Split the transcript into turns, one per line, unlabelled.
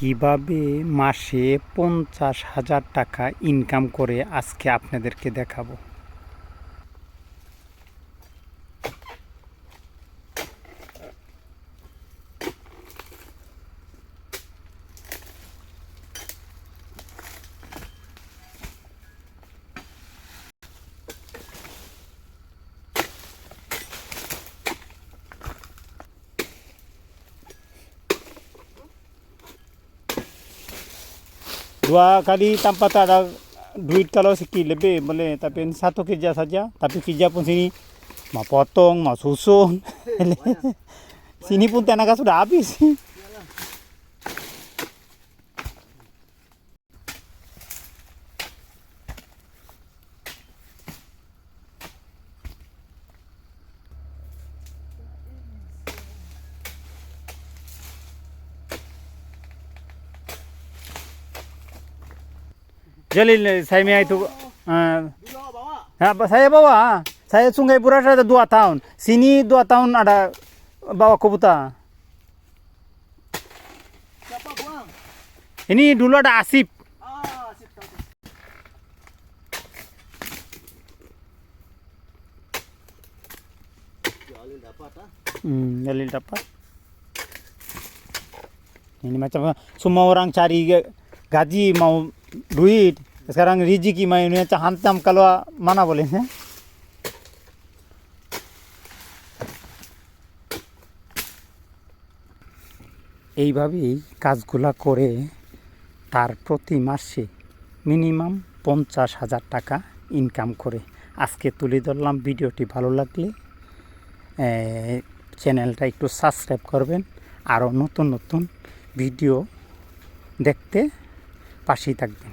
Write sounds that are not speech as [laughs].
কীভাবে মাসে পঞ্চাশ হাজার টাকা ইনকাম করে আজকে আপনাদেরকে দেখাবো? Dua kali tanpa tak ada duit kalau sikit lebih boleh. Tapi satu kerja saja. Tapi kerja pun sini mau potong mau susun. [laughs] Sini pun tenaga sudah habis Jalil saya itu uh, Ha, ba- saya bawa. Saya Sungai Buras ada dua tahun. Sini dua tahun ada bawa kubuta.
Siapa buang?
Ini dulu ada Asip.
Ah, sip tahu. Jalil dapat ah.
Hmm, Jalil dapat. Ini macam semua orang cari ga- gaji mau duit. Sekarang rezeki mau ini macam hantam kalau mana boleh ya? এইভাবেই কাজগুলা করে তার প্রতি মাসে মিনিমাম পঞ্চাশ হাজার টাকা ইনকাম করে। আজকে তুলে ধরলাম, ভিডিওটি ভালো লাগলে চ্যানেলটা একটু সাবস্ক্রাইব করবেন। আরও নতুন নতুন ভিডিও দেখতে পাশেই থাকবেন।